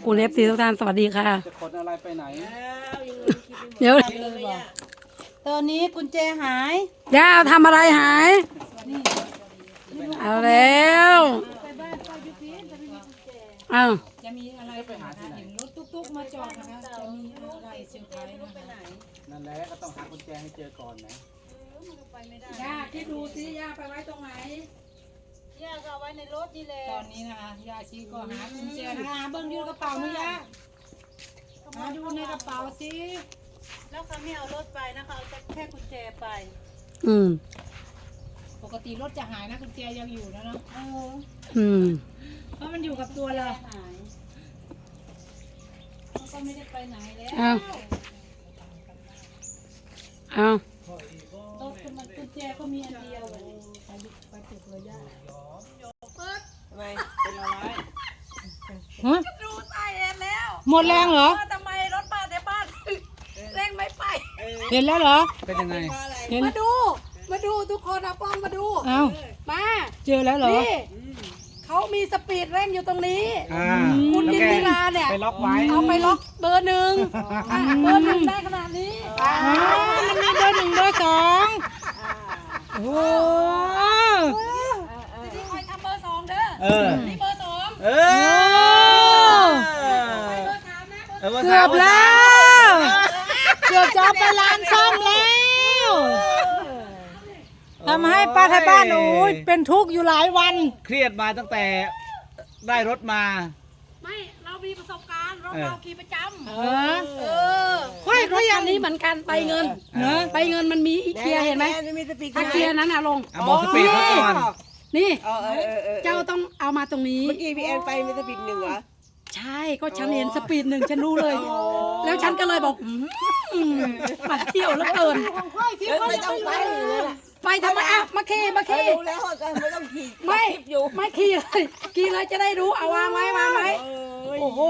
อบคุณเอฟซีทุกท่านสวัสดีค่ะ จะขนอะไรไปไหน เดี๋ยวตอนนี้กุญแจหายย่าทำอะไรหาย เอาแล้วอ้าวจะมีอะไรนะคะเห็นรถตุ๊กๆมาจอดนะคะจะมีอะไรเซอร์ไพรส์นะคะนั่นแหละก็ต้องหากุญแจให้เจอก่อนนะย่าคิดดูสิย่าไปไว้ตรงไหน ย่าก็เอาไว้ในรถนี่แหละตอนนี้นะคะยาชีก็หากุญแจนะคะหาเบิ้งอยู่ในกระเป๋านะยาหาดูในกระเป๋าสิแล้วเขาไม่เอารถไปนะเขาเอาแต่แค่กุญแจไป อืม ปกติรถจะหายนะกุญแจยังอยู่นะเนาะเอออืม เพราะมันอยู่กับตัวเราหายมันก็ไม่ได้ไปไหนแล้ว เอาเอารถ มันกุญแจก็มีอันเดียวเลยไปจุกเลยย่าฮะดูใส่เองแล้วหมดแรงเหรอ ว่าทำไมรถป้าแต่บ้านเร่งไม่ไป เห็นแล้วเหรอ เป็นยังไง เห็น มาดู มาดูทุกคนเอาป้องมาดู เอ้า มา เจอแล้วเหรอ นี่เขามีสปีดเร่งอยู่ตรงนี้ อ่าคุณแล้วยินแกดีลาเนี่ย ไปล็อกไว้ เอาไปล็อกเบอร์หนึ่งอะเบอร์หนึ่งได้ขนาดนี้อ๋อมันมีเบอร์หนึ่งเบอร์สอง โอ้โหทีนี้คอยทำเบอร์สองเด้อเออนี่เบอร์สองเออไปเบอร์สามนะเบอร์เออเกือบแล้ว เกือบจะเอาไปร้านซ่อมแล้วทำให้ป้าไทยบ้านโอ้ยเป็นทุกข์อยู่หลายวัน เครียดมาตั้งแต่ได้รถมา ไม่ เรามีประสบการณ์ เราเออเราขี่ประจำเออ เออค่อยเขายัอังนนี้เหมือนกันไปเงินเนอะ ไปเงินมันมีอีเคียเห็นไหมถ้าเคียนั้นอะลงเอาบอกสปีดเขาก่อนนี่เออเออเออเออเจ้าต้องเอามาตรงนี้ เมื่อกี้พี่แอนไปมีสปีดหนึ่งเหรอ ใช่ก็ฉันเห็นสปีดหนึ่งฉันรู้เลย แล้วฉันก็เลยบอกอืมมาเที่ยวแล้วเกินเออไม่ต้องไปเลยล่ะไปทำไมอะมาขี่มาเออขี่รู้แล้วก็ไม่ต้องขี่ไม่คลิปอยู่ไม่ขี่เลยขี่เลยจะได้รู้เอาวางไว้วางไว้ เอ้ย โอ้โห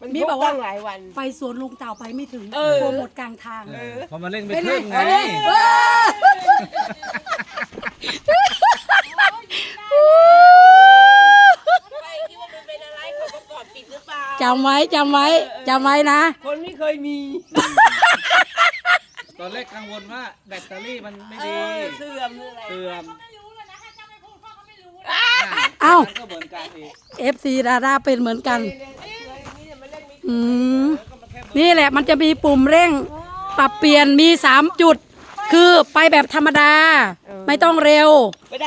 มันมีมีบบออกกว่าว่าหลายวัน ไปสวนลุงเต่าไปไม่ถึงเออ กลัวหมดกลางทาง เออพอมาเล่นไปเป็นคไงรึ่งไง เออเออไปคิดว่ามันเป็นอะไรเขาประกอบปิดหรือเปล่าจำไว้จำไว้จำไว้นะ คนไม่เคยมีตอนแรกกังวลว่าแบตเตอรี่มันไม่เอดี อเสื่อมหรืออะไรเสื่อม เอ้าก็เหมือนกันอีกเอฟซีดาราเป็นเหมือนกัน อืม นี่แหละมันจะมีปุ่มเร่ง ปรับเปลี่ยนมีสามจุด คือไปแบบธรรมดา ไม่ต้องเร็ว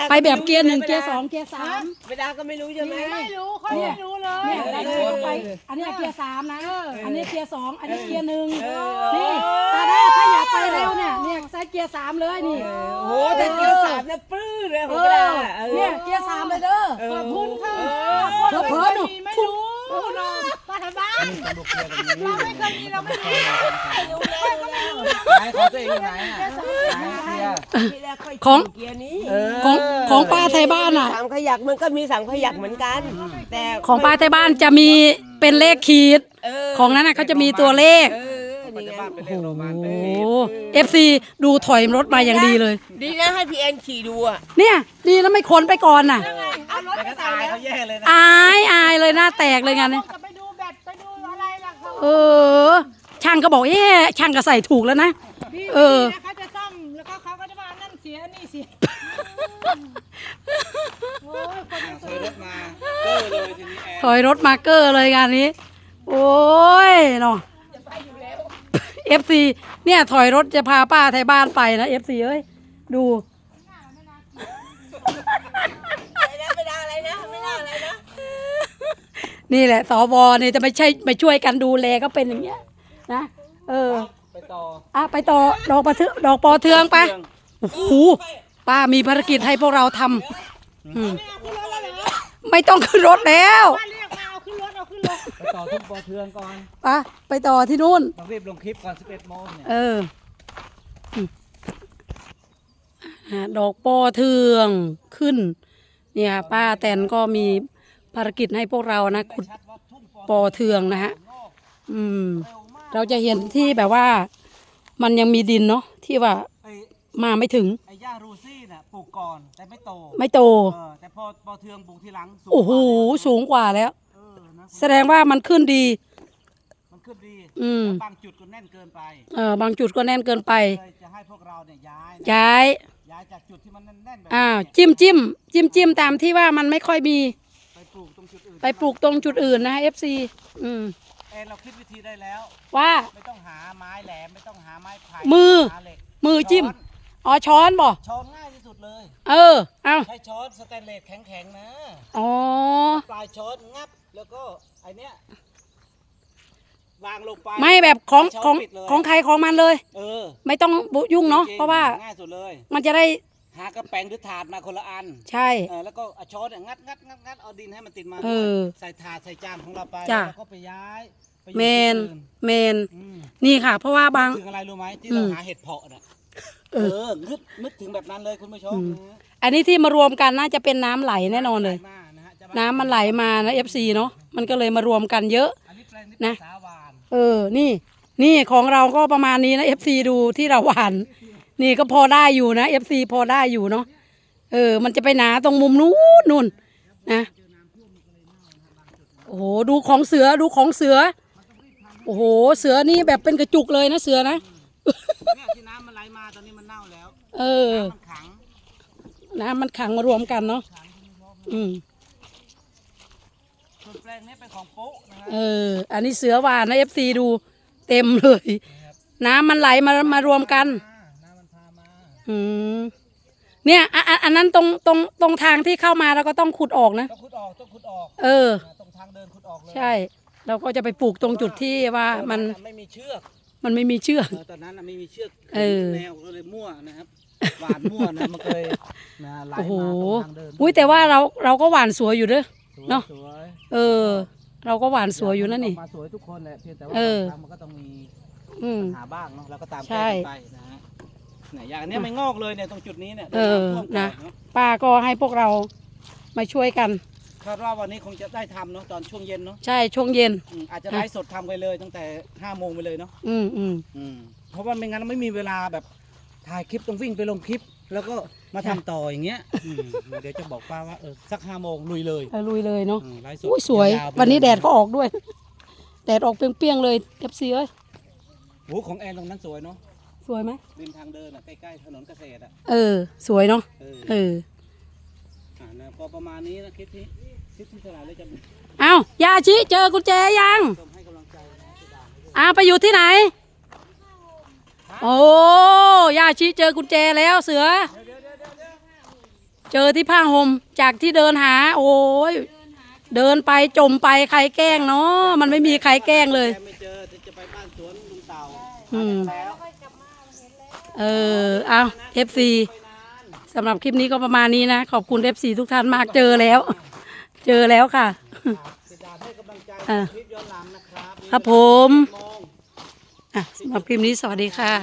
ไปแบบเกียร์หนึ่งเกียร์สองเกียร์สามเวลาก็ไม่รู้ใช่ไหม ไม่รู้เขาไม่รู้เลยเนี่ยเราจะไปอันนี้เกียร์สามนะอันนี้เกียร์สองอันนี้เกียร์หนึ่งนี่ตาด้าถ้าอยากไปเร็วเนี่ยเนี่ยใส่เกียร์สามเลยนี่ โอ้โหแต่เกียร์สามนะปลื้อเลยขเอองเราออะเออเนี่ยเกียร์สามเลยเด้อขอบคุณค่ะเผลอเผลอๆหนูไม่รู้ เนาะป้าไทยบ้านต้องดูเคลียร์ตรงนี้เราไม่เคยมีเราไม่รู้ไหนของตัวเองอยู่ไหนอะไหนเคลียร์ที่แรกค่อยของเกียร์นี้ของของป้าไทยบ้านอะ สามขยักมันก็มีสามขยักเหมือนกัน แต่ของป้าไทยบ้านจะมีเป็นเลขขีดเออของนั้นน่ะเขาจะมีตัวเลข เออปัจนี่จุไงบันเป็นเลขโรงพยาบาลเป็นโอ้เลขเอฟซีดูถอยรถมาอย่างดีเลย ดีนะให้พี่แอนขี่ดูอะเนี่ย ดีแล้วไม่ค้นไปก่อนน่ะแต่ก็ตายเขา แย่เลยนะอายอายเลยหน้าแตกเลยงานนี้จะไปดูแบตไปดูอะไรล่ะเขาเออ ช่างก็บอกเอ๊ะช่างก็ใส่ถูกแล้วนะ พี่เออ นะเขาจะซ่อมแล้วก็เขาก็จะมานั่นเสียนี่เสียโอ้ยคนเคยรถมาเออเลยทีนี้แอนถอยรถมาเกอร์เลยงานนี้ โอ้ยเนาะเอฟซีเนี่ยถอยรถจะพาป้าไทยบ้านไปนะเอฟซีเอ้ยดู นี่แหละสวเนี่ยจะไม่ใช่ไปช่วยกันดูแลก็เป็นอย่างเงี้ยนะเออไปต่ออะไปต่อดอกปะเทืองดอกปอเทืองไปโอ้โหป้ามีภารกิจให้พวกเราทำอืมไม่ต้องขึ้นรถแล้วป้าเรียกมาเอาขึ้นรถเอาขึ้นรถไปต่อทุ่งปอเทืองก่อนไปไปต่อที่นู่น ต้องรีบลงคลิปก่อน 11โมงเนี่ยเอออืมอะดอกปอเทืองขึ้น เนี่ยป้าแตนก็มี ภารกิจให้พวกเรานะขุดปอเทืองนะฮะอืม เราจะเห็นที่แบบว่า มันยังมีดินเนาะที่ว่าไอ้มาไม่ถึงไอ้ย่ารูซี่น่ะปลูกก่อนแต่ไม่โต ไม่โตเออแต่พอปอเทืองปลูกทีหลังสูงโอ้โหกว่าแล้วสูงกว่าแล้ว เออนะแสดงว่ามันขึ้นดี มันขึ้นดีอืมบางจุดก็แน่นเกินไปเออบางจุดก็แน่นเกินไป เลยจะให้พวกเราเนี่ยย้ายนะย้าย ย้ายจากจุดที่มันแน่นๆแบบอ้าวนี้จิ้มจิ้มจิ้มจิ้มตามที่ว่ามันไม่ค่อยมี ไปปลูกตรงจุดอื่นไปปลูกตรงจุดอื่นนะ FC อืมเอยเราคิดวิธีได้แล้ว ว่า ไม่ต้องหาไม้แหลมไม่ต้องหาไม้ไผ่มือ หาเหล็กมือจิ้ม ช้อนอ๋อช้อนบ่ช้อนง่ายที่สุดเลย เออ เอาใช้ช้อนสแตนเลสแข็งๆนะ อ๋อ ปลายช้อนงับแล้วก็ไอเนี้ยวางลงไปไม่แบบของช้นของปิดเลยของใครของมันเลย เออไม่ต้องบุยุ่งเนาะจงๆเพราะว่าง่ายสุดเลยมันจะได้ หากระแปงหรือถาดมาคนละอันใช่ เออแล้วก็เอาช้อนเนี่ยงัดงัดงัดงัดเอาดินให้มันติดมาเอด้วยอใส่ถาดใส่จานของเราไปจ้ะ แล้วก็ไปย้ายไปอยู่เมนที่อื่นเมน อืมนี่ค่ะ เพราะว่าบาง ถึงอะไรรู้ไหมที่อืเรามหาเห็ดเพาะน่ะเอเออ อนึกนึกถึงแบบนั้นเลยคุณผู้ชมอืมนะอันนี้ที่มารวมกันน่าจะเป็นน้ำไหลแน่นอนเลยไหลมาะฮะจะน้ำมันไหลมานะ FC เนาะมันก็เลยมารวมกันเยอะ อันนี้แปลงนี้นะภาษาหวาน เออ นี่ นี่ของเราก็ประมาณนี้นะ FC ดูที่เราหวาน นี่ ก็พอได้อยู่นะ FC พอได้อยู่เนาะเออ มันจะไปหนาตรงมุมนู้นนู่นนะโอ้โหดูของเสือดูของเสือ โอ้โห เสือนี่แบบเป็นกระจุกเลยนะเสือนะเนี่ยที่น้ำมันไหลมาตอนนี้มันเน่าแล้ว เออ น้ำมันขังน้ำมันขังมารวมกันเนาะอืมส่วนแปลงนี้เป็นของปุ๊นะฮะเออ อันนี้เสือหวานนะ FC ดู เต็มเลย น้ำมันไหลมามารวมกันอ่าน้ำมันพามา อืมเนี่ยอะอะอันนั้นตรงตรงตรงทางที่เข้ามาเราก็ต้องขุดออกนะ ต้องขุดออกต้องขุดออกเออนะตรงทางเดินขุดออกเลยใช่ เราก็จะไปปลูกตรงจุดที่ว่ามันตอไม่มีเชือกมันไม่มีเชือก เออตอนนั้นน่ะไม่มีเชือกเออ แนวก็เลยมั่วนะครับหวานมั่วนะมันก็เลยนะไหลโอ้โหมาตรงทางเดินอุ้ยแต่ว่าเราเราก็หวานสวยอยู่เด้อ สวยเนอะ สวยเออ เราก็หวานสวยอยู่นั่นนี่ออกมาสวยทุกคนแหละเพียงแต่ว่าเออ บางครั้งมันก็ต้องมีอืมปัญหาบ้างเนาะเราก็ตามใช่แก้กันไปนะฮะ เนี่ยอย่างอันเนี้ยไม่งอกเลยเนี่ยตรงจุดนี้เนี่ยเออโดนำท่วมก่นะ เนาะป้าก็ให้พวกเรามาช่วยกัน คาดว่าวันนี้คงจะได้ทำเนาะตอนช่วงเย็นเนาะใช่ช่วงเย็น อืมอาจจะไลฟ์สดทำไปเลยตั้งแต่ห้าโมงไปเลยเนาะอืมอืม อืมเพราะว่าไม่งั้นไม่มีเวลาแบบถ่ายคลิปต้องวิ่งไปลงคลิป แล้วก็มาทำต่ออย่างเงี้ยอืมเดี๋ยวจะบอกป้าว่าเออสักห้าโมงลุยเลยเออลุยเลยเนาะอืมไลฟ์สดอุ้ยสวยาๆไปวันนี้เลยแดดก็ออกด้วย แดดออกเปรี้ยงๆเลยเอฟซีเอ้ยโอ้ของแอนตรงนั้นสวยเนาะ สวยไหมริมทางเดินอะใกล้ๆถนนเกษตรอะเออ สวยเนาะเออเอออ่านะก็ประมาณนี้นะคลิปนี้คลิปที่สลายเลยจะเอ้ายาชิเจอกุญแจยังชมให้กำลังใจนะที่ด่านอ้าวไปอยู่ที่ไหน โอ้ยาชิเจอกุญแจแล้วเสือ เจอที่ผ้าห่มจากที่เดินหา โอ้ยเดินไปจมไปใครแกล้งเนาะมันไม่มีใครแกล้งเลย แกไม่เจอจะไปบ้านสวนลุงเต่าอืม แล้ว เออเอาเอฟซีสำหรับคลิปนี้ก็ประมาณนี้นะ ขอบคุณเอฟซีทุกท่านมากเจอแล้ว เจอแล้วค่ะจะด่าให้กำลังใจอะคลิปย้อนหลังนะครับครับผม โมง อะสำหรับคลิปนี้สวัสดีค่ะ